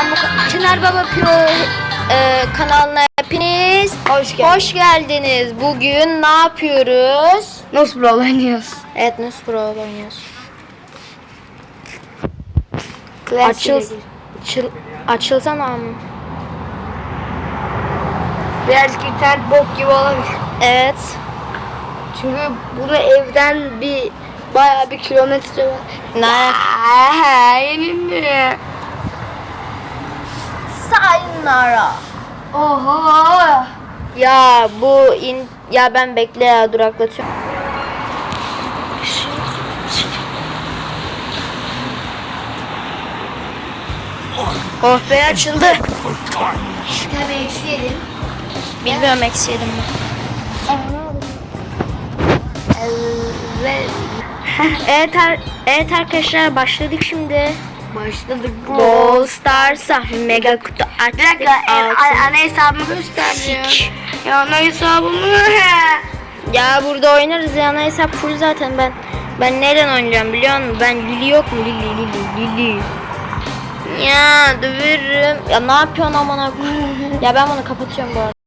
ben bu Çınar Baba Pro e, kanalına hepiniz Hoş geldin. hoş geldiniz. Bugün ne yapıyoruz? Nasıl Brawl oynuyoruz? Evet Nus Pro oynuyoruz. Açıl, çıl, açılsana ama. Birazcık internet bok gibi olabilir. Evet. Çünkü bunu evden bir bayağı bir kilometre var. Ne? Yenildi. Sayonara. Oho. Ya bu in ya ben bekle ya duraklatıyorum. Oh be açıldı. Tabii eksi yedin. Bilmiyorum eksi yedim mi? Evet. Evet arkadaşlar başladık şimdi. Başladık. Brawl Stars'a mega kutu açtık. Bir dakika e, ana hesabımı göstermiyor. Sik. Ya ana hesabımı. Ya burada oynarız ya ana hesap full zaten ben. Ben nereden oynayacağım biliyor musun? Ben Lili yok mu? Lili Lili Lili. Ya dövürüm. Ya ne yapıyorsun amına? Ya ben bunu kapatıyorum bu arada.